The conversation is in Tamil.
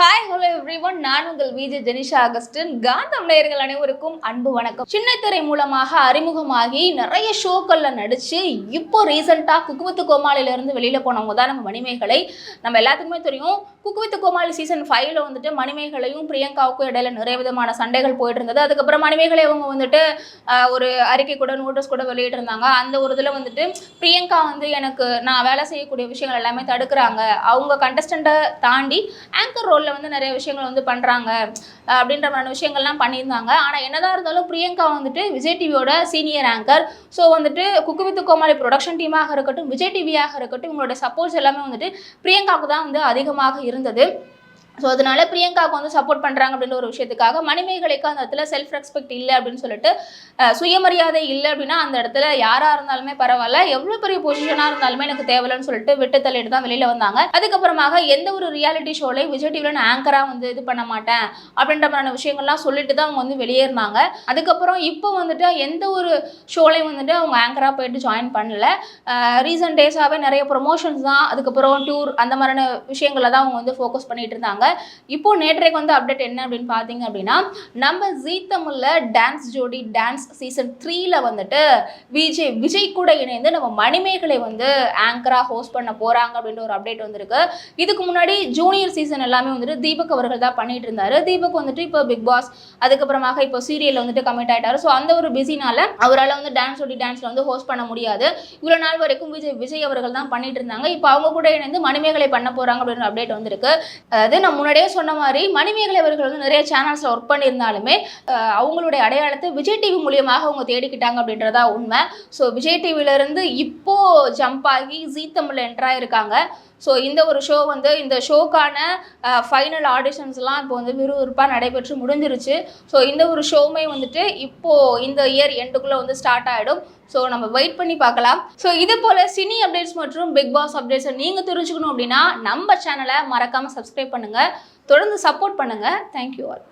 ஹாய் ஹலோ எவ்ரி ஒன் நான் உங்கள் விஜய் ஜெனிஷா அகஸ்டின். காந்தம் நேயர்கள் அனைவருக்கும் அன்பு வணக்கம். சின்னத்திரை மூலமாக அறிமுகமாகி நிறைய ஷோக்கள்ல நடிச்சு இப்போ ரீசெண்டாக குக்குவித்து கோமாளில இருந்து வெளியில போனவங்க தான் நம்ம மணிமேகலை. நம்ம எல்லாத்துக்குமே தெரியும். குக்குவித்து கோமாளி சீசன் ஃபைவ்ல வந்துட்டு மணிமேகலையும் பிரியங்காவுக்கும் இடையில நிறைய விதமான சண்டைகள் போயிட்டு இருந்தது அதுக்கப்புறம் மணிமேகலை அவங்க வந்துட்டு ஒரு அறிக்கை கூட நோட்டீஸ் கூட வெளியிட்டிருந்தாங்க. அந்த ஒரு இதில் வந்துட்டு பிரியங்கா வந்து எனக்கு நான் வேலை செய்யக்கூடிய விஷயங்கள் எல்லாமே தடுக்கிறாங்க. அவங்க கண்டஸ்டண்ட்டை தாண்டி ஆங்கர் ரோலில் வந்து நிறைய விஷயங்கள் வந்து பண்ணுறாங்க அப்படின்ற மாதிரி விஷயங்கள்லாம் பண்ணியிருந்தாங்க. ஆனால் என்னதான் இருந்தாலும் பிரியங்கா வந்துட்டு விஜய் டிவியோட சீனியர் ஆங்கர் ஸோ வந்துட்டு குக்கு வித்து கோமாளி ப்ரொடக்ஷன் டீமாக இருக்கட்டும் விஜய் டிவியாக இருக்கட்டும் இவங்களோட சப்போர்ட்ஸ் எல்லாமே வந்துட்டு பிரியங்காவுக்கு தான் வந்து அதிகமாக இருந்தது. ஸோ அதனால பிரியங்காவுக்கு வந்து சப்போர்ட் பண்ணுறாங்க அப்படின்ற ஒரு விஷயத்துக்காக மணிமேகலைக்கு அந்த இடத்துல செல்ஃப் ரெஸ்பெக்ட் இல்லை அப்படின்னு சொல்லிட்டு சுயமரியாதை இல்லை அப்படின்னா அந்த இடத்துல யாராக இருந்தாலுமே பரவாயில்ல. எவ்வளோ பெரிய பொசிஷனாக இருந்தாலுமே எனக்கு தேவையில்லைன்னு சொல்லிட்டு விட்டு தள்ளிட்டு தான் வெளியில் வந்தாங்க. அதுக்கப்புறமாக எந்த ஒரு ரியாலிட்டி ஷோலையும் விஜய் டிவியில் நான் ஆங்கராக வந்து இது பண்ண மாட்டேன் அப்படின்ற மாதிரியான விஷயங்கள்லாம் சொல்லிட்டு தான் அவங்க வந்து வெளியேறினாங்க. அதுக்கப்புறம் இப்போ வந்துட்டு எந்த ஒரு ஷோலையும் வந்துட்டு அவங்க ஆங்கராக போயிட்டு ஜாயின் பண்ணல. ரீசன்ட் டேஸாகவே நிறைய ப்ரொமோஷன்ஸ் தான். அதுக்கப்புறம் டூர் அந்த மாதிரியான விஷயங்களை தான் அவங்க வந்து ஃபோக்கஸ் பண்ணிட்டு இருந்தாங்க. இப்போ நேற்றைக்கு வந்து அப்டேட் என்ன அப்படின்னு பார்த்தீங்க அப்படின்னா நம்ம ஜீ தமிழ்ல டான்ஸ் ஜோடி டான்ஸ் சீசன் த்ரீல வந்துட்டு விஜய் விஜய் கூட இணைந்து நம்ம மணிமேகலை வந்து ஆங்கரா ஹோஸ்ட் பண்ண போறாங்க அப்படின்ற ஒரு அப்டேட் வந்திருக்கு. இதுக்கு முன்னாடி ஜூனியர் சீசன் எல்லாமே வந்துட்டு தீபக் அவர்கள் தான் பண்ணிட்டு இருந்தாரு. தீபக் வந்துட்டு இப்போ பிக் பாஸ் அதுக்கப்புறமாக இப்போ சீரியல் வந்துட்டு கமிட் ஆயிட்டாரு. ஸோ அந்த ஒரு பிஸினால அவரால் வந்து டான்ஸ் ஜோடி டான்ஸ்ல வந்து ஹோஸ்ட் பண்ண முடியாது. இவ்வளோ நாள் வரைக்கும் விஜய் விஜய் அவர்கள் தான் பண்ணிட்டு இருந்தாங்க. இப்போ அவங்க கூட இணைந்து மணிமேகலை பண்ண போறாங்க அப்படின்ற அப்டேட் வந்திருக்கு. அதாவது நான் முன்னாடியே சொன்ன மாதிரி மணிமேகலை அவர்கள் வந்து நிறைய சேனல்ஸில் ஒர்க் பண்ணியிருந்தாலுமே அவங்களுடைய அடையாளத்தை விஜய் டிவி மூலியமாக அவங்க தேடிக்கிட்டாங்க அப்படின்றதா உண்மை. ஸோ விஜய் டிவியிலேருந்து இப்போது இப்போ ஜம்ப் ஆகி ஜீ தமிழில் என்ட்ராக இருக்காங்க ஸோ இந்த ஒரு ஷோ வந்து இந்த ஷோக்கான ஃபைனல் ஆடிஷன்ஸ்லாம் இப்போ வந்து விறுவிறுப்பாக நடைபெற்று முடிஞ்சிருச்சு. ஸோ இந்த ஒரு ஷோவுமே வந்துட்டு இப்போது இந்த இயர் எண்டுக்குள்ளே வந்து ஸ்டார்ட் ஆகிடும் ஸோ நம்ம வெயிட் பண்ணி பார்க்கலாம். ஸோ இது போல் சினி அப்டேட்ஸ் மற்றும் பிக் பாஸ் அப்டேட்ஸை நீங்கள் தெரிஞ்சுக்கணும் அப்படின்னா நம்ம சேனலை மறக்காமல் சப்ஸ்கிரைப் பண்ணுங்கள் தொடர்ந்து சப்போர்ட் பண்ணுங்கள் தேங்க்யூ ஆல்